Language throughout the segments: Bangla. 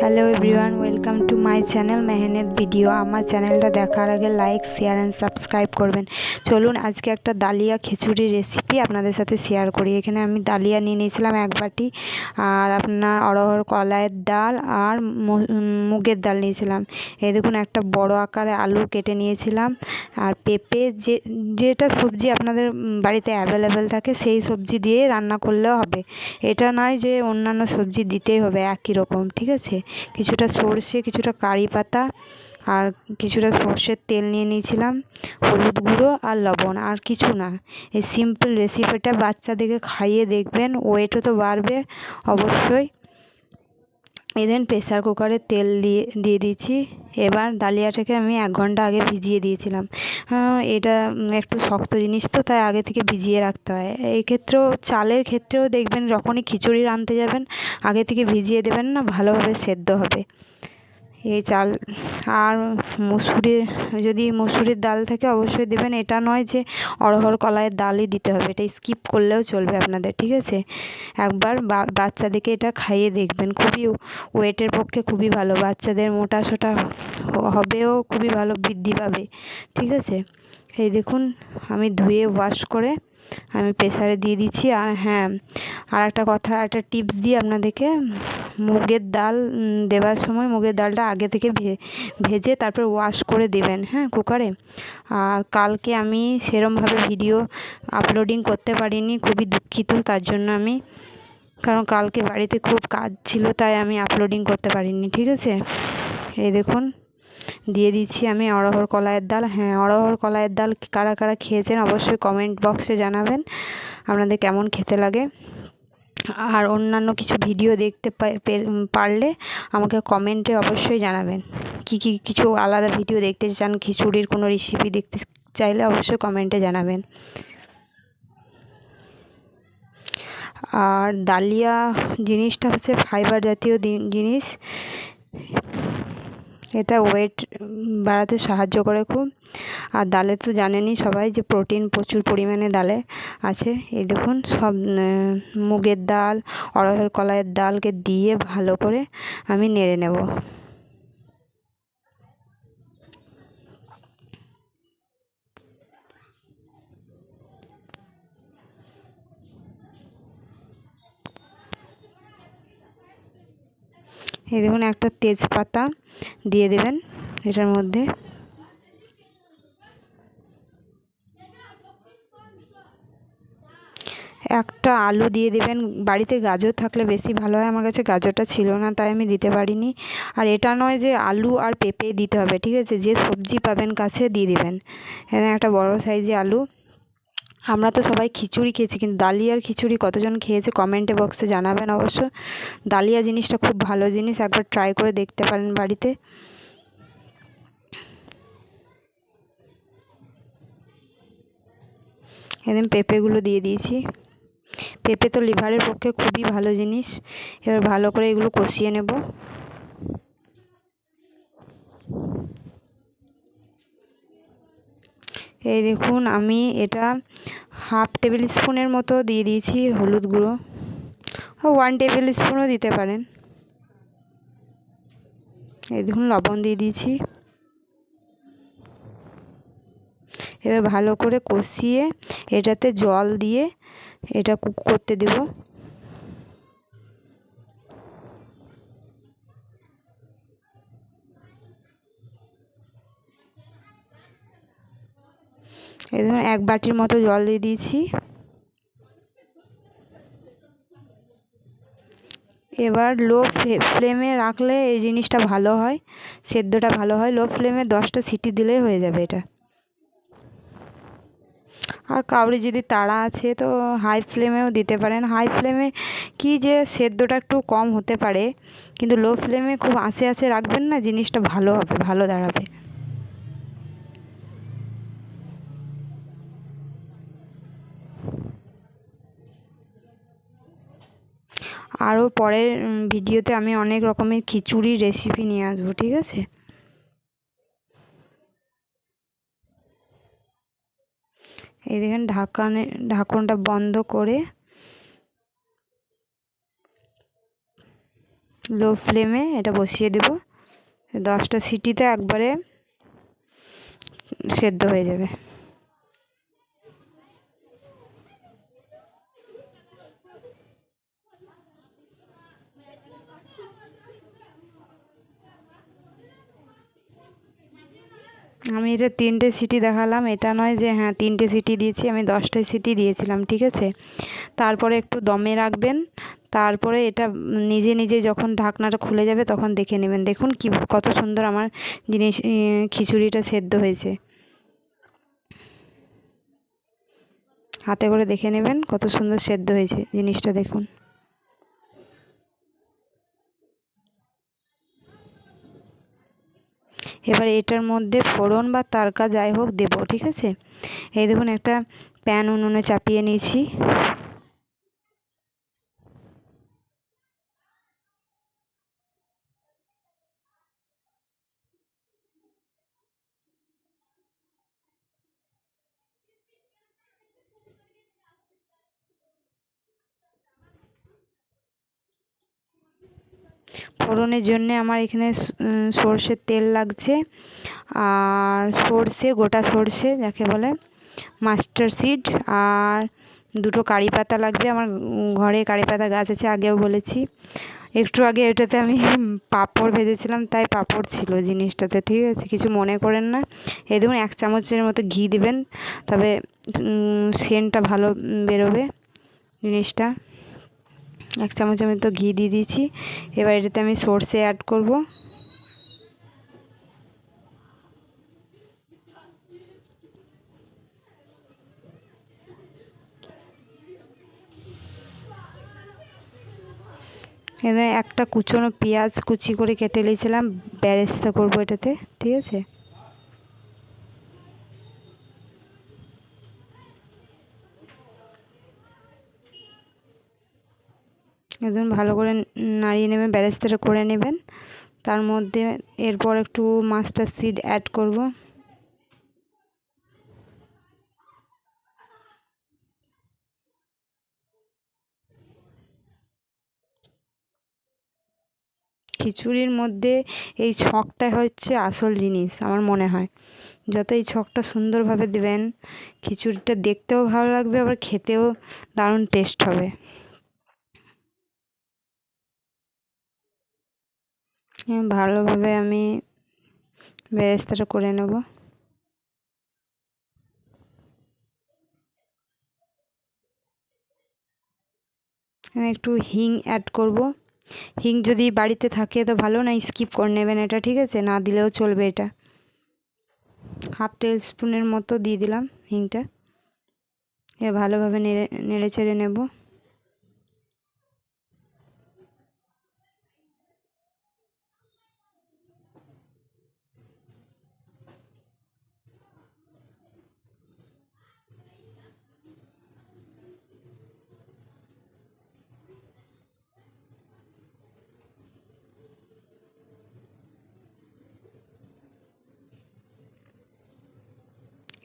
Hello everyone welcome to my channel মেহনত ভিডিও আমার চ্যানেলটা দেখার আগে লাইক শেয়ার অ্যান্ড সাবস্ক্রাইব করবেন। চলুন আজকে একটা ডালিয়া খিচুড়ি রেসিপি আপনাদের সাথে শেয়ার করি। এখানে আমি ডালিয়া নিয়ে নিয়েছিলাম এক বাটি, আর আপনার অরহর কলাইয়ের ডাল আর মুগের ডাল নিয়েছিলাম। এই দেখুন, একটা বড় আকারে আলু কেটে নিয়েছিলাম। আর পেঁপে যে, যেটা সবজি আপনাদের বাড়িতে অ্যাভেলেবেল থাকে, সেই সবজি দিয়ে রান্না করলেও হবে। এটা নয় যে অন্যান্য সবজি দিতেই হবে একই রকম, ঠিক আছে? কিছুটা সর্ষে, কিছুটা কারি পাতা আর কিছুটা সর্ষের তেল নিয়ে নিয়েছিলাম, হলুদ গুঁড়ো আর লবণ আর কিছু না। এই সিম্পল রেসিপিটা বাচ্চাদেরকে খাইয়ে দেখবেন, ওয়েটও তো বাড়বে অবশ্যই। এদেন প্রেসার কুকারে তেল দিয়ে দিয়ে দিয়েছি। এবার ডালিয়াটাকে আমি এক ঘণ্টা আগে ভিজিয়ে দিয়েছিলাম। এটা একটু শক্ত জিনিস তো, তাই আগে থেকে ভিজিয়ে রাখতে হয়। এক্ষেত্রেও ক্ষেত্রেও, চালের ক্ষেত্রেও দেখবেন যখনই খিচুড়ি রাঁধতে যাবেন, আগে থেকে ভিজিয়ে দেবেন না, ভালোভাবে সেদ্ধ হবে। এই চাল আর মুসুরির, যদি মুসুরির ডাল থাকে অবশ্যই দেবেন। এটা নয় যে অড়হর কলাইয়ের ডালই দিতে হবে, এটা স্কিপ করলেও চলবে আপনাদের, ঠিক আছে? একবার বাচ্চাদেরকে এটা খাইয়ে দেখবেন, খুবই ওয়েটের পক্ষে খুবই ভালো, বাচ্চাদের মোটা সোটা হবেও খুবই ভালো, বৃদ্ধি পাবে, ঠিক আছে? এই দেখুন, আমি ধুয়ে ওয়াশ করে আমি প্রেসারে দিয়ে দিচ্ছি। আর হ্যাঁ আর একটা কথা, একটা টিপস দিই আপনাদেরকে। মুগের ডাল দেওয়ার সময় মুগের ডালটা আগে থেকে ভেজে তারপর ওয়াশ করে দেবেন হ্যাঁ কুকারে আর কালকে আমি সেরমভাবে ভিডিও আপলোডিং করতে পারিনি, খুবই দুঃখিত, তার জন্য আমি, কারণ কালকে বাড়িতে খুব কাজ ছিল, তাই আমি আপলোডিং করতে পারিনি, ঠিক আছে? এই দেখুন। দিয়ে দিচ্ছি আমি অড়হর কলাইয়ের ডাল। হ্যাঁ অড়হর কলাইয়ের ডাল কারা কারা খেয়েছেন অবশ্যই কমেন্ট বক্সে জানাবেন। আপনাদের কেমন খেতে লাগে। আর অন্যান্য কিছু ভিডিও দেখতে পারলে আমাকে কমেন্টে অবশ্যই জানাবেন। কি কি, কিছু আলাদা ভিডিও দেখতে চান? খিচুড়ির কোনো রেসিপি দেখতে চাইলে অবশ্যই কমেন্টে জানাবেন। আর ডালিয়া জিনিসটা হচ্ছে ফাইবার জাতীয় জিনিস। এটা ওয়েট বাড়াতে সাহায্য করে খুব। আর ডালে তো জানেনই সবাই যে প্রোটিন প্রচুর পরিমাণে ডালে আছে। এই দেখুন, সব মুগের ডাল, অড়হর কলাইয়ের ডালকে দিয়ে ভালো করে আমি নেড়ে নেব। এই দেখুন, একটা তেজপাতা দিয়ে দেবেন এটার মধ্যে। একটা আলু দিয়ে দেবেন। বাড়িতে গাজর থাকলে বেশি ভালো হয়, আমার কাছে গাজরটা ছিল না, তাই আমি দিতে পারিনি। আর এটা নয় যে আলু আর পেঁপে দিতে হবে, ঠিক আছে? যে সবজি পাবেন কাছে দিয়ে দেবেন। এখানে একটা বড় সাইজে আলু। আমরা তো সবাই খিচুড়ি খেয়েছি, কিন্তু ডালিয়ার খিচুড়ি কতজন খেয়েছে কমেন্টে বক্সে জানাবেন অবশ্য। ডালিয়া জিনিসটা খুব ভালো জিনিস, একবার ট্রাই করে দেখতে পারেন বাড়িতে। এদিন পেঁপেগুলো দিয়ে দিয়েছি। পেঁপে তো লিভারের পক্ষে খুবই ভালো জিনিস। এবার ভালো করে এগুলো কষিয়ে নেব। এই দেখুন, আমি এটা হাফ টেবিল স্পুনের মতো দিয়ে দিয়েছি হলুদ গুঁড়ো। ওয়ান টেবিল স্পুনও দিতে পারেন। এই দেখুন, লবণ দিয়ে দিয়েছি। এবার ভালো করে কষিয়ে এটাতে জল দিয়ে এটা কুক করতে দেব। এই ধরুন এক বাটির মতো জল দিয়ে দিয়েছি। এবার লো ফ্লেমে রাখলে এই জিনিসটা ভালো হয়, সেদ্ধটা ভালো হয়। লো ফ্লেমে দশটা সিটি দিলেই হয়ে যাবে এটা। আর কাউরি যদি তাড়া আছে, তো হাই ফ্লেমেও দিতে পারেন। হাই ফ্লেমে কি যে সেদ্ধটা একটু কম হতে পারে, কিন্তু লো ফ্লেমে খুব আস্তে আস্তে রাখবেন না, জিনিসটা ভালো হবে, ভালো দাঁড়াবে। আরও পরের ভিডিওতে আমি অনেক রকমের খিচুড়ির রেসিপি নিয়ে আসব, ঠিক আছে? এই দেখেন ঢাকানে, ঢাকনটা বন্ধ করে লো ফ্লেমে এটা বসিয়ে দেব। দশটা সিটিতে একবারে সেদ্ধ হয়ে যাবে। আমি এটা তিনটে সিটি দেখালাম, এটা নয় যে হ্যাঁ তিনটে সিটি দিয়েছি, আমি দশটা সিটি দিয়েছিলাম, ঠিক আছে? তারপরে একটু দমে রাখবেন, তারপরে এটা নিজে নিজে যখন ঢাকনাটা খুলে যাবে তখন দেখে নেবেন। দেখুন কি, কত সুন্দর আমার জিনিস খিচুড়িটা সেদ্ধ হয়েছে। হাতে করে দেখে নেবেন কত সুন্দর সেদ্ধ হয়েছে জিনিসটা, দেখুন। এবার এটার মধ্যে ফোড়ন বা তারকা যাই হোক দেবো, ঠিক আছে? এই দেখুন একটা প্যান উনুনে চাপিয়ে নিয়েছি। ফোড়নের জন্য আমার এখানে সর্ষের তেল লাগছে। আর সর্ষে, গোটা সর্ষে, যাকে বলে মাস্টার সিড। আর দুটো কারি পাতা লাগবে। আমার ঘরে কারি পাতা গাছ আছে, আগেও বলেছি। একটু আগে এটাতে আমি পাঁপড় ভেজেছিলাম, তাই পাঁপড় ছিল জিনিসটাতে, ঠিক আছে? কিছু মনে করেন না। এই দেখুন, এক চামচের মতো ঘি দিবেন, তবে সেন্টটা ভালো বেরোবে জিনিসটা। এক চামচ আমি তো ঘি দিয়ে দিয়েছি। এবার এটাতে আমি সর্ষে অ্যাড করব। এখানে একটা কুচনো পেঁয়াজ কুচি করে কেটে নিয়েছিলাম, ব্যারেস্তা করব এটাতে, ঠিক আছে? একদম ভালো করে নাড়িয়ে নেবেন ব্যারেস্তাটা করে নেবেন। তার মধ্যে এরপর একটু মাস্টার সিড অ্যাড করব। খিচুড়ির মধ্যে এই ছকটা হচ্ছে আসল জিনিস, আমার মনে হয়। যত এই ছকটা সুন্দরভাবে দেবেন, খিচুড়িটা দেখতেও ভালো লাগবে, আবার খেতেও দারুণ টেস্ট হবে। ভালোভাবে আমি বেরেস্তাটা করে নেব। একটু হিং অ্যাড করব। হিং যদি বাড়িতে থাকে তো ভালো, না স্কিপ করে নেবেন এটা, ঠিক আছে? না দিলেও চলবে এটা। হাফ টেবিল স্পুনের মতো দিয়ে দিলাম হিংটা। এ ভালোভাবে নেড়ে নেড়ে চেড়ে নেব।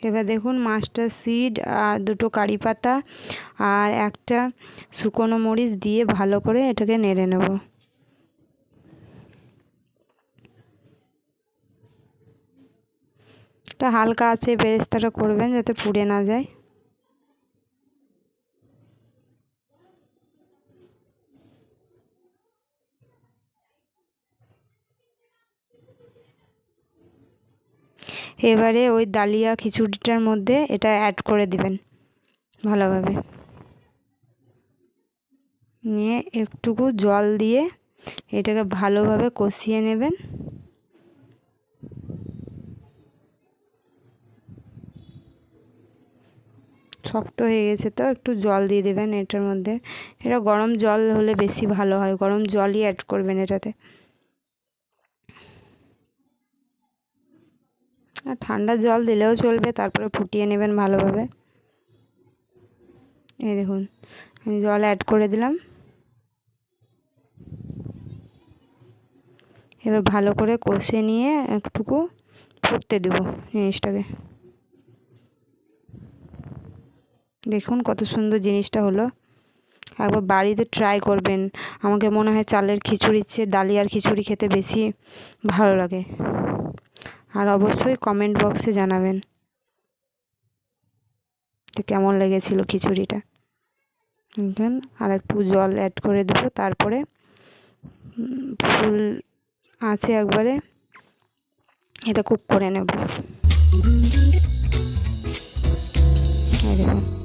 এবার দেখুন মাস্টার সিড আর দুটো কারি পাতা আর একটা শুকনো মরিচ দিয়ে ভালো করে এটাকে নেড়ে নেব। তা হালকা আছে, বেরেস্তাটা করবেন যাতে পুড়ে না যায়। এবারে ওই ডালিয়া খিচুড়িটার মধ্যে এটা অ্যাড করে দিবেন, ভালোভাবে। নিয়ে একটুকু জল দিয়ে এটাকে ভালোভাবে কষিয়ে নেবেন। শক্ত হয়ে গেছে তো, একটু জল দিয়ে দেবেন এটার মধ্যে। এটা গরম জল হলে বেশি ভালো হয়, গরম জলই অ্যাড করবেন এটাতে। ঠান্ডা জল দিলেও চলবে, তারপরে ফুটিয়ে নেবেন ভালোভাবে। এই দেখুন, আমি জল অ্যাড করে দিলাম। এবার ভালো করে কষে নিয়ে একটুকু ফুটতে দেবো জিনিসটাকে। দেখুন কত সুন্দর জিনিসটা হলো। একবার বাড়িতে ট্রাই করবেন, আমাকে মনে হয় চালের খিচুড়ির চেয়ে ডালিয়ার খিচুড়ি খেতে বেশি ভালো লাগে। আর অবশ্যই কমেন্ট বক্সে জানাবেন। তো কেমন লেগেছিল খিচুড়িটা। দেখেন আর একটু জল অ্যাড করে দেবো, তারপরে ফুল আছে একবারে, এটা কুক করে নেব। দেখুন।